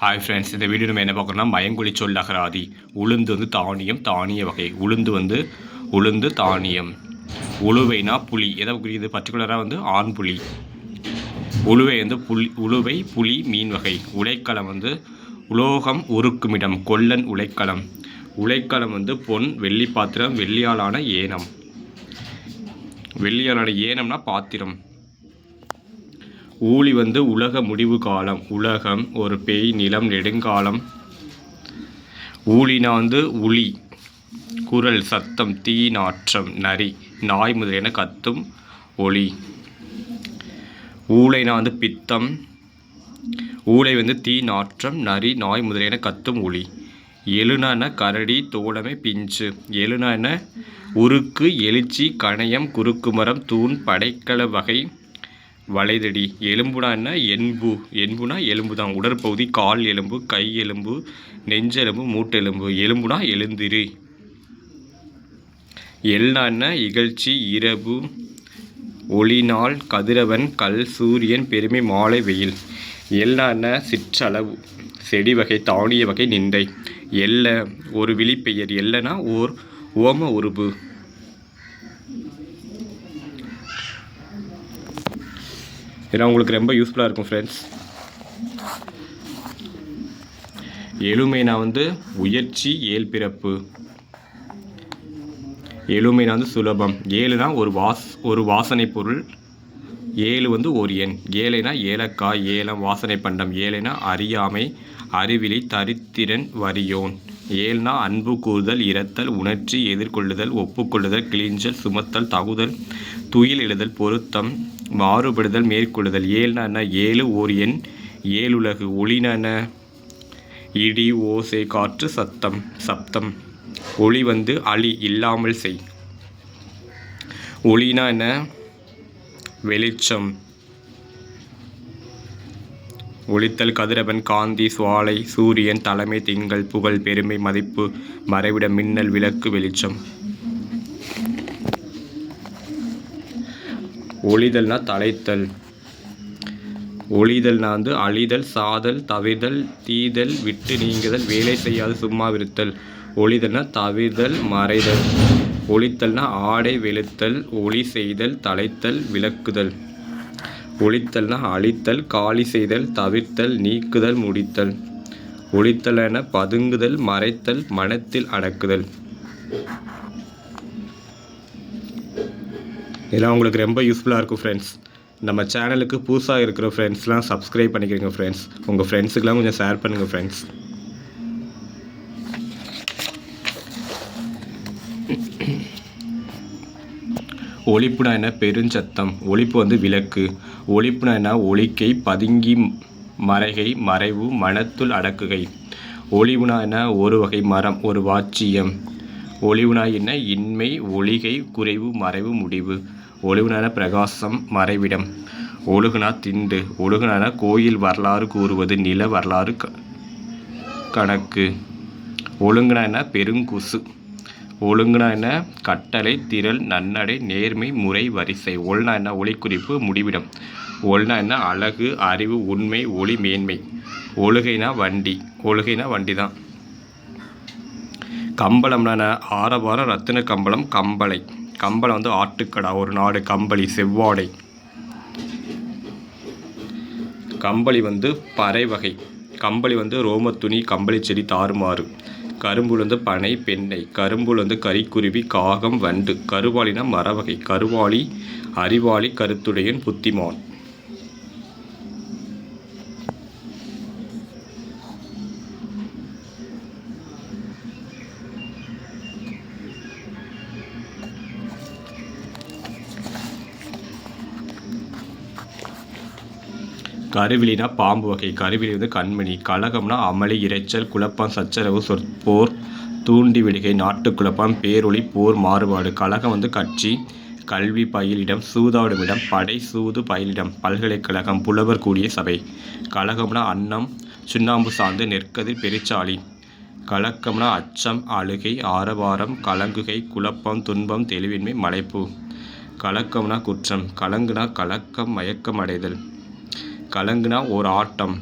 Hi friends இந்த video நம்ம என்ன பார்க்குறோம்னா மயங்குழி சொல் அகராதி. உளுந்து வந்து தானியம் தானிய வகை. உளுந்து வந்து உளுந்து தானியம். உழுவைனா புலி. எதை குறிக்குது பர்டிகுலராக வந்து ஆண் புலி. உழுவை வந்து புலி உழுவை புலி மீன் வகை. உலைக்களம் வந்து உலோகம் உருக்குமிடம் கொல்லன் உலைக்களம். உலைக்களம் வந்து பொன் வெள்ளி பாத்திரம் வெள்ளியாலான ஏனம். வெள்ளியாலான ஏனம்னா பாத்திரம். ஊழி வந்து உலக முடிவு காலம். உலகம் ஒரு பேய் நிலம் நெடுங்காலம். ஊழினா வந்து உளி குரல் சத்தம் தீ நாற்றம் நரி நாய் முதலியன கத்தும் ஒளி. ஊழைனா வந்து பித்தம் ஊழை வந்து தீ நாற்றம் நரி நாய் முதலியன கத்தும் ஒளி. எழுனான கரடி தோழமை பிஞ்சு. எழுனான உருக்கு எழுச்சி கணையம் குறுக்குமரம் தூண் படைக்கல வகை வளைதடி. எலும்புனா என்ன? எண்பு எண்புனா எலும்பு தான். உடற்பகுதி கால் எலும்பு கை எலும்பு நெஞ்செலும்பு மூட்டெலும்பு எலும்புனா எழுந்திரு. எல்னா என்ன? இகழ்ச்சி இரவு ஒளிநாள் கதிரவன் கல் சூரியன் பெருமை மாலை வெயில். எல்னா என்ன? சிற்றளவு. செடி வகை தானிய வகை நிந்தை. எல்ல ஒரு விழிப்பெயர். எல்லனா ஓர் ஓம உருபு இதெல்லாம் உங்களுக்கு ரொம்ப யூஸ்ஃபுல்லாக இருக்கும் ஃப்ரெண்ட்ஸ் எளிமைனா வந்து உயர்ச்சி ஏல் பிறப்பு. எலுமைனா வந்து சுலபம். ஏழுனா ஒரு வாஸ் ஒரு வாசனை பொருள். ஏழு வந்து ஒரு எண். ஏழைனா ஏலக்காய் ஏலம் வாசனை பண்டம். ஏழைனா அறியாமை அறிவிலி தரித்திரன் வரியோன். ஏழ்னா அன்பு கூறுதல் இரத்தல் உணர்ச்சி எதிர்கொள்ளுதல் ஒப்புக்கொள்ளுதல் கிளிஞ்சல் சுமத்தல் தகுதல் துயில் எழுதல் பொருத்தம் மாறுபடுதல் மேற்கொள்ளுதல். ஏழ்னா என்ன? ஏழு ஓர் எண் ஏழுலகு ஒளினான இடி ஓசை காற்று சத்தம் சப்தம். ஒளி வந்து அழி இல்லாமல் செய். ஒளினா என்ன? வெளிச்சம் ஒளித்தல் கதிரவன் காந்தி சுவாலை சூரியன் தலைமை திங்கள் புகழ் பெருமை மதிப்பு மறைவிட மின்னல் விளக்கு வெளிச்சம். ஒளிதல்னா தலைத்தல். ஒளிதல்னா வந்து அழிதல் சாதல் தவிர்தல் தீதல் விட்டு நீங்குதல் வேலை செய்யாது சும்மா விருத்தல். ஒளிதல்னா தவிர்தல் மறைதல். ஒளித்தல்னா ஆடை வெளுத்தல் ஒளி செய்தல் தலைத்தல் விளக்குதல். ஒழித்தல்னா அழித்தல் காலி செய்தல் தவிர்த்தல் நீக்குதல் முடித்தல். ஒழித்தல் என பதுங்குதல் மறைத்தல் மனத்தில் அடக்குதல். இதெல்லாம் உங்களுக்கு ரொம்ப யூஸ்ஃபுல்லாக இருக்கும் ஃப்ரெண்ட்ஸ் நம்ம சேனலுக்கு புதுசாக இருக்கிற ஃப்ரெண்ட்ஸ்லாம் சப்ஸ்கிரைப் பண்ணிக்கிறீங்க ஃப்ரெண்ட்ஸ் உங்கள் ஃப்ரெண்ட்ஸுக்கெலாம் கொஞ்சம் ஷேர் பண்ணுங்கள் ஃப்ரெண்ட்ஸ் ஒழிப்புனா என்ன? பெருஞ்சத்தம். ஒழிப்பு வந்து விளக்கு. ஒழிப்புனா என்ன ஒழிக்கை பதுங்கி மறைகை மறைவு மனத்துள் அடக்குகை. ஒளிவுனா என்ன ஒரு வகை மரம் ஒரு வாட்சியம். ஒளிவுனா என்ன இன்மை ஒளிகை குறைவு மறைவு முடிவு. ஒளிவுனான பிரகாசம் மறைவிடம். ஒழுகுனா திண்டு ஒழுகுனான கோயில் வரலாறு கூறுவது நில வரலாறு க கணக்கு. ஒழுங்குனா என்ன பெருங்குசு. ஒழுங்குனா என்ன? கட்டளை திரள் நன்னடை நேர்மை முறை வரிசை. ஒழுனா என்ன? ஒளிக்குறிப்பு முடிவிடம். ஒழுனா என்ன? அழகு அறிவு உண்மை ஒளி மேன்மை. ஒழுகைனா வண்டி. ஒழுகைனா வண்டி தான் கம்பளம்னா ஆரவாரம் ரத்தின கம்பளம் கம்பளை. கம்பளம் வந்து ஆட்டுக்கடா. ஒரு நாடு கம்பளி செவ்வாடை. கம்பளி வந்து பறை வகை. கம்பளி வந்து ரோமத்துணி கம்பளி செடி தாறுமாறு. கரும்புலந்து பனை பெண்ணை. கரும்புலந்து கரிக்குருவி காகம் வண்டு. கருவாளினா மரவகை. கருவாளி அறிவாளி கருத்துடையன் புத்திமான். கருவிலினா பாம்பு வகை. கருவிலி வந்து கண்மணி. கலகம்னா அமளி இரைச்சல் குழப்பம் சச்சரவு சொற்போர் தூண்டி விடுகை நாட்டுக்குழப்பம் பேரொளி போர் மாறுபாடு. கழகம் வந்து கட்சி கல்வி பயிலிடம் சூதாடும் இடம் படை சூது பயிலிடம் பல்கலைக்கழகம் புலவர் கூடிய சபை. கழகம்னா அன்னம் சுண்ணாம்பு சார்ந்து நெற்கதிர் பெருச்சாளி. கலக்கம்னா அச்சம் அழுகை ஆரவாரம் கலங்குகை குழப்பம் துன்பம் தெளிவின்மை மலைப்பு. கலக்கம்னா குற்றம். கலங்குனா கலக்கம் மயக்கம் அடைதல். கலங்குனா ஒரு ஆட்டம்.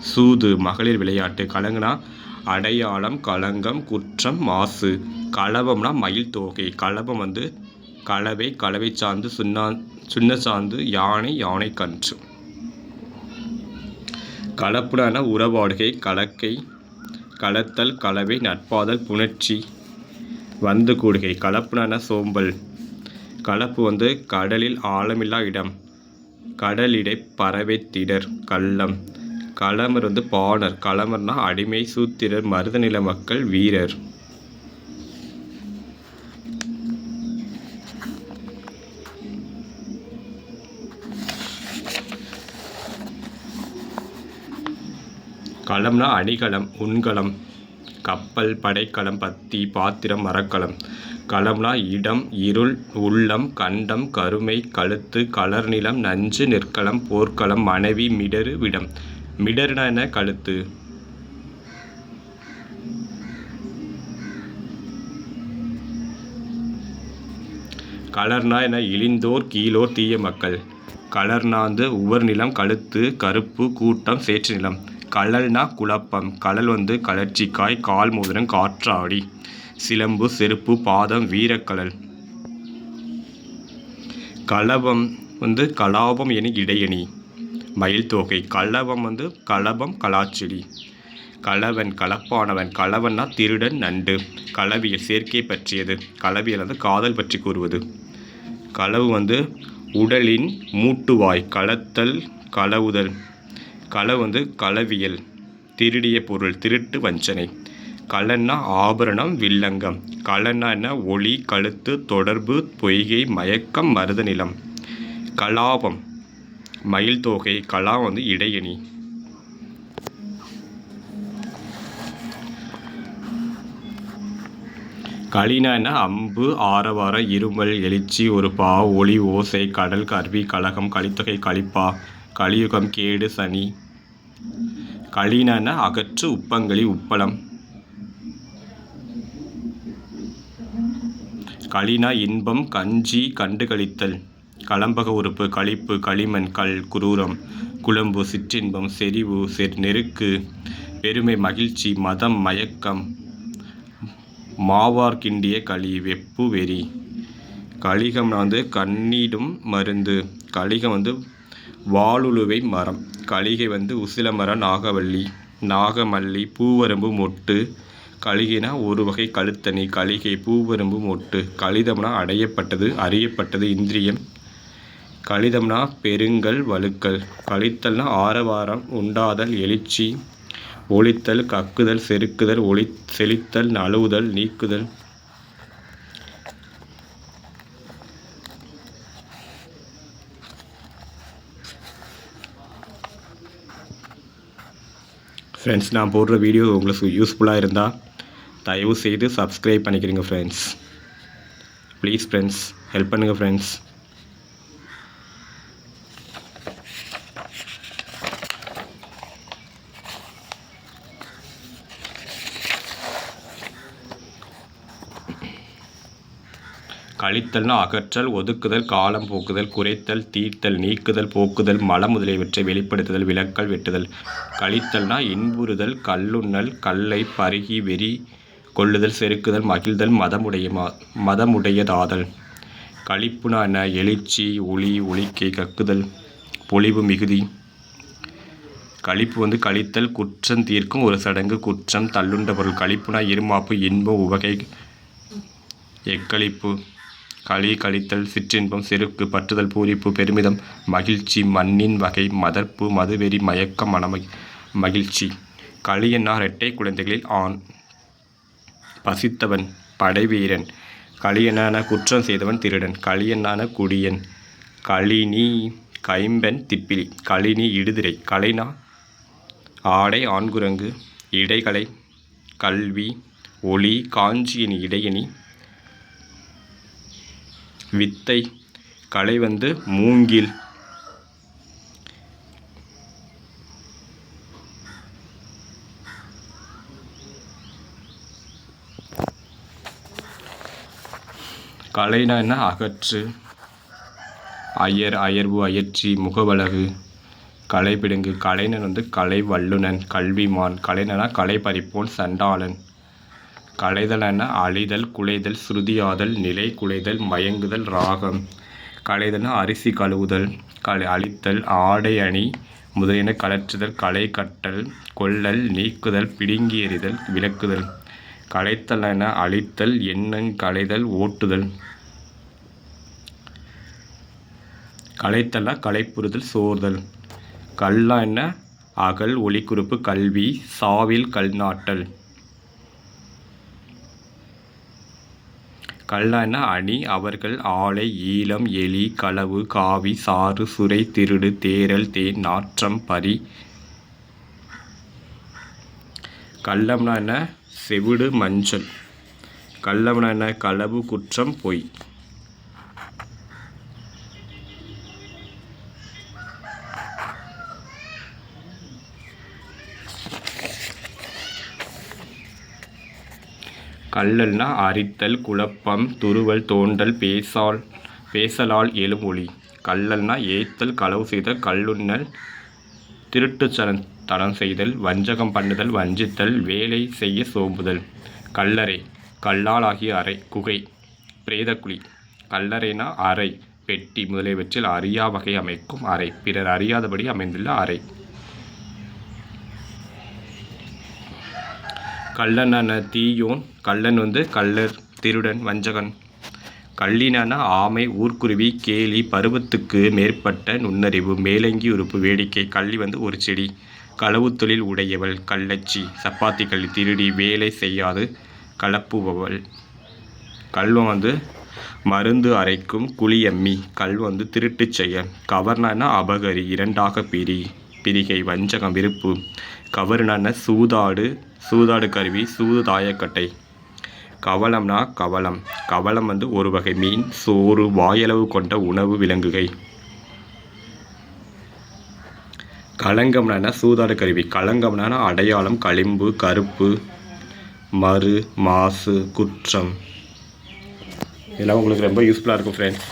சூது மகளிர் விளையாட்டு கலங்குனா அடையாளம் களங்கம் குற்றம் மாசு. கலவம்னா மயில் தோகை. கலவம் வந்து கலவை கலவை சார்ந்து சுண்ணா சுண்ண சார்ந்து யானை யானை கன்று. கலப்புடான உறவாடுகை கலக்கை கலத்தல் கலவை நட்பாதல் புணர்ச்சி வந்து கூடுகை கலப்புடான சோம்பல். கலப்பு வந்து கடலில் ஆழமில்லா இடம். கடலிடை பறவைத்திடர் கள்ளம். களமர் வந்து பாணர். களமர்னா அடிமை சூத்திரர் மருதநில மக்கள் வீரர். களம்னா அணிகலம் உண்கலம். கப்பல் படைக்கலம் பத்தி பாத்திரம் மரக்கலம். களம்னா இடம் இருள் உள்ளம் கண்டம் கருமை கழுத்து கலர்நிலம் நஞ்சு நெற்களம் போர்க்களம் மனைவி மிடரு விடம். மிடர்னா என்ன? கழுத்து. கலர்னா என்ன? இழிந்தோர் கீழோர் தீய மக்கள். கலர்னாந்து உவர் நிலம் கழுத்து கருப்பு கூட்டம் சேற்று நிலம். கழல்னா குழப்பம். கழல் வந்து கலர்ச்சிக்காய் கால் மோதிரம் காற்றாடி. சிலம்பு செருப்பு பாதம் வீரக்கலல் கலபம் வந்து கலாபம் என இடையணி. மயில் தொகை. கலவம் வந்து கலபம் கலாச்செடி. கலவன் கலப்பானவன். கலவன்னா திருடன் நண்டு. கலவியல் சேர்க்கை பற்றியது. கலவியல் வந்து காதல் பற்றி கூறுவது. களவு வந்து உடலின் மூட்டுவாய் களத்தல் களவுதல் களவு வந்து களவியல் திருடிய பொருள் திருட்டு வஞ்சனை. கலன்னா ஆபரணம் வில்லங்கம். கலன்னா என்ன? ஒளி கழுத்து தொடர்பு பொய்கை மயக்கம் மருத நிலம் கலாபம். மயில் தொகை. கலா வந்து இடையணி. களினா என்ன? அம்பு ஆரவாரம் இருமல் எழுச்சி ஒரு பா ஒளி ஓசை கடல் கருவி கழகம் கலித்தொகை கழிப்பா கலியுகம் கேடு சனி. களினா அகற்று உப்பங்களி உப்பளம். களினா இன்பம் கஞ்சி கண்டு கழித்தல் கலம்பக உறுப்பு களிப்பு களிமண் கல் குரூரம். குழம்பு சிற்றின்பம் செறிவு செர் நெருக்கு. பெருமை மகிழ்ச்சி மதம் மயக்கம். மாவார் கிண்டிய களி வெப்பு வெறி. கலிகம் வந்து கண்ணீடும் மருந்து. கலிகம் வந்து வாளுழுவை மரம். கலிகை வந்து உசில மரம் நாகவல்லி. நாகமல்லி பூவரம்பு மொட்டு. கலிகைனா ஒரு வகை கழுத்தணி கலிகை பூவரும்பு மொட்டு. கலிதம்னா அடையப்பட்டது அறியப்பட்டது இந்திரியம். கலிதம்னா பெருங்கல் வழுக்கல். கழித்தல்னா ஆரவாரம் உண்டாதல் எழுச்சி. ஒளித்தல் கக்குதல் செருக்குதல் ஒளி செழித்தல் நழுவுதல் நீக்குதல். ஃப்ரெண்ட்ஸ் நான் போடுற வீடியோ உங்களுக்கு யூஸ்ஃபுல்லாக இருந்தால் தயவு செய்து சப்ஸ்கிரைப் பண்ணிக்கிறீங்க ஃப்ரெண்ட்ஸ் ப்ளீஸ் ஃப்ரெண்ட்ஸ் ஹெல்ப் பண்ணுங்கள் ஃப்ரெண்ட்ஸ் கழித்தல்னா அகற்றல் ஒதுக்குதல் காலம் போக்குதல் குறைத்தல் தீர்த்தல் நீக்குதல் போக்குதல் மலம் முதலியவற்றை வெளிப்படுத்துதல் விலக்கல் வெட்டுதல். கழித்தல்னா இன்புறுதல் கல்லுண்ணல் கல்லை பருகி வெறி கொள்ளுதல் செருக்குதல் மகிழ்தல் மதமுடைய மதமுடையதாதல். களிப்புனா எழுச்சி ஒளி ஒளிக்கை கக்குதல் பொலிவு மிகுதி. களிப்பு வந்து கழித்தல் குற்றம் தீர்க்கும் ஒரு சடங்கு குற்றம் தள்ளுண்ட பொருள். களிப்புனா இருமாப்பு இன்பம் உவகை எக்களிப்பு. களி கழித்தல் சிற்றின்பம் செருக்கு பற்றுதல் பூரிப்பு பெருமிதம் மகிழ்ச்சி மண்ணின் வகை மதர்ப்பு மதுவெறி மயக்கம் மனம மகிழ்ச்சி. களியன்னா இரட்டை குழந்தைகளில் ஆண். பசித்தவன் படைவீரன். களியனான குற்றம் செய்தவன் திருடன். களியனான குடியன். களினி கைம்பன் திப்பிலி. களினி இடுதிரை. கலைனா ஆடை ஆண்குரங்கு. இடைகளை கல்வி. ஒளி காஞ்சியின் இடையணி வித்தை கலை வந்து மூங்கில். கலைனா என்ன? அகற்று. அயர் அயர்வு அயற்சி முகவழகு கலைபிடுங்கு கலைஞன் வந்து கலை வல்லுனன் கல்விமான். கலைஞனா கலை பறிப்போன் சண்டாளன் கலைதலன அழிதல் குலைதல் சுருதியாதல் நிலை குலைதல் மயங்குதல் ராகம். கலைதல்னா அரிசி கழுவுதல் கலை அழித்தல் ஆடை அணி முதலியன கலற்றுதல் களை கட்டல் கொள்ளல் நீக்குதல் பிடுங்கி எறிதல் விளக்குதல். கலைத்தலன அழித்தல் எண்ணங் களைதல் ஓட்டுதல்? கலைத்தல களைப்புறுதல் சோர்தல். கல்லா என்ன? அகல் ஒளிக்குறிப்பு கல்வி சாவில் கல் நாட்டல் கல்லான அணி அவர்கள் ஆலை ஈழம் எலி களவு காவி சாறு சுரை திருடு தேரல் தேன் நாற்றம் பரி. கள்ளம்னா என்ன? செவிடு மஞ்சள். கள்ளவன களவு குற்றம் பொய். கள்ளல்னா அரித்தல் குழப்பம் துருவல் தோண்டல் பேசால் பேசலால் எழும் ஒளி. கள்ளல்னா ஏத்தல் களவு செய்தல் கல்லுண்ணல் திருட்டுச்சனம் தனம் செய்தல் வஞ்சகம் பண்ணுதல் வஞ்சித்தல் வேலை செய்ய சோம்புதல். கல்லறை கல்லால் ஆகிய அறை குகை பிரேதக்குழி. கல்லறைனா அறை பெட்டி முதலியவற்றில் அறியா வகை அமைக்கும் அறை. பிறர் அறியாதபடி அமைந்துள்ள அறை. கள்ளனான தீயோன் கள்ளன் வந்து கள்ளர் திருடன் வஞ்சகன். கள்ளினன ஆமை ஊர்க்குருவி கேலி பருவத்துக்கு மேற்பட்ட நுண்ணறிவு மேலங்கி உறுப்பு வேடிக்கை கள்ளி வந்து ஒரு செடி. களவு தொழில் உடையவள் கள்ளச்சி. சப்பாத்தி கள்ளி திருடி வேலை செய்யாது கலப்புபவள். கல்வம் வந்து மருந்து அரைக்கும் குழியம்மி. கல்வம் வந்து திருட்டுச் செயல். கவர்னனா அபகரி இரண்டாக பிரி. பிரிகை வஞ்சகம் விருப்பு. கவர்னான சூதாடு சூதாடு கருவி சூதாயக்கட்டை கவளம்னா கவளம் கவளம் வந்து ஒரு வகை மீன் சோறு வாயளவு கொண்ட உணவு விலங்குகை களங்கம்னா சூதாடு கருவி. களங்கம்னா அடையாளம் களிம்பு கருப்பு மறு மாசு குற்றம். இதெல்லாம் உங்களுக்கு ரொம்ப யூஸ்ஃபுல்லாக இருக்கும் ஃப்ரெண்ட்ஸ்